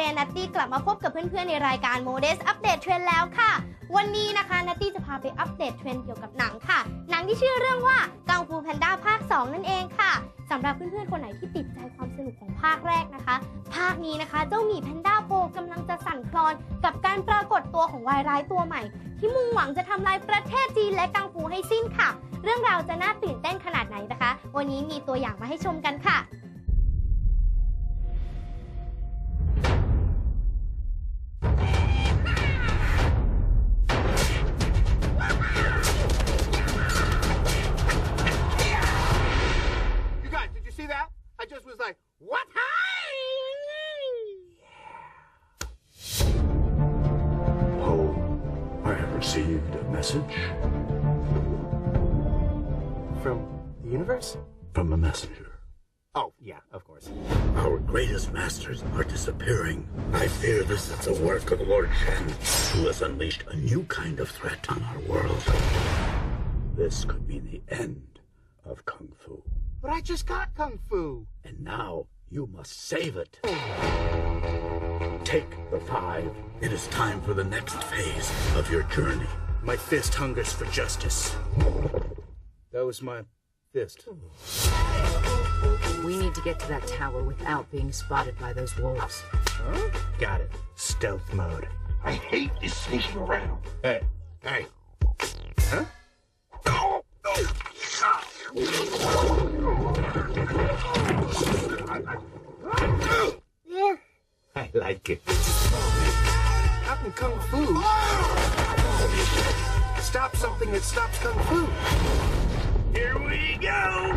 เจนัตตี้กลับมาพบกับเพื่อนๆในรายการ m o d e s อัปเดตเทรนแล้วค่ะ วันนี้นะคะนัตตี้จะพาไปอัปเดตเทรนเกี่ยวกับหนังค่ะ หนังที่ชื่อเรื่องว่ากังฟูแพนด้าภาค 2 นั่นเองค่ะสำหรับเพื่อนๆคนไหนที่ติดใจความสนุกของภาคแรกนะคะ ภาคนี้นะคะเจ้าหมีแพนด้าโพกำลังจะสั่นคลอนกับการปรากฏตัวของวายร้ายตัวใหม่ ที่มุ่งหวังจะทำลายประเทศจีนและกังฟูให้สิ้นค่ะ เรื่องราวจะน่าตื่นเต้นขนาดไหนนะคะ วันนี้มีตัวอย่างมาให้ชมกันค่ะ just was like, what? Oh, I have received a message From the universe? from a messenger. Oh, yeah, of course. Our greatest masters are disappearing. I fear this is the work of Lord Shen, who has unleashed a new kind of threat on our world. This could be the end of Kung. But I just got Kung Fu. And now you must save it. Take the five. It is time for the next phase of your journey. My fist hungers for justice. That was my fist. We need to get to that tower without being spotted by those wolves. Huh? Got it. Stealth mode. I hate this sneaking around. Hey, hey. Huh? I like it. How can Kung Fu stop something that stops Kung Fu? Here we go!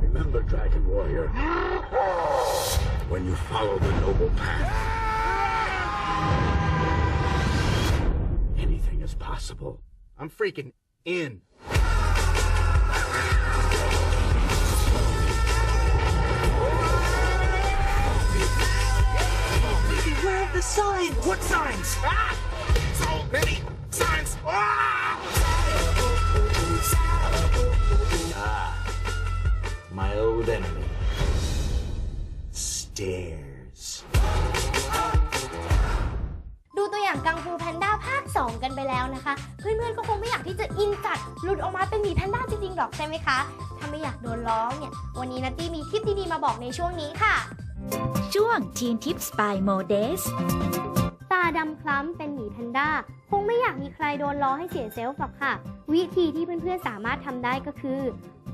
Remember, Dragon Warrior, when you follow the noble path, anything is possible. I'm freaking in. A sign! What signs? Ah! So many signs! Ah! My old enemy. Stairs. ดูตัวอย่างกังฟูแพนด้าภาค 2 กันไปแล้วนะคะ เพื่อนๆก็คงไม่อยากที่จะอินจัดหลุดออกมาเป็นหมีแพนด้าจริงๆหรอกใช่ไหมคะ ถ้าไม่อยากโดนล้อเนี่ย วันนี้นัตตี้มีคลิปดีๆมาบอกในช่วงนี้ค่ะ ช่วงทีนทิปสปายโมเดสตาดำคล้ำเป็นหมีแพนด้า คงไม่อยากมีใครโดนล้อให้เสียเซลฟ์หรอกค่ะ วิธีที่เพื่อนๆสามารถทำได้ก็คือ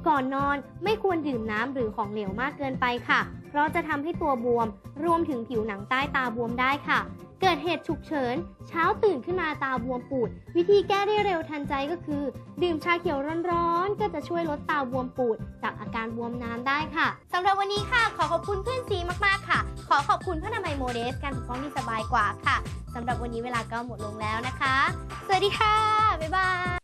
ก่อนนอนไม่ควรดื่มน้ำหรือของเหลวมากเกินไปค่ะ เพราะจะทำให้ตัวบวม รวมถึงผิวหนังใต้ตาบวมได้ค่ะ เกิดเหตุฉุกเฉิน เช้าตื่นขึ้นมาตาบวมปูด วิธีแก้ได้เร็วทันใจก็คือ ดื่มชาเขียวร้อนๆ ก็จะช่วยลดตาบวมปูด จากอาการบวมน้ำได้ค่ะสำหรับวันนี้ค่ะ ขอขอบคุณเพื่อนซีมากๆค่ะ ขอขอบคุณพระนามัยโมเดส การปกป้องที่สบายกว่าค่ะสำหรับวันนี้เวลาก็หมดลงแล้วนะคะ สวัสดีค่ะ บ๊ายบาย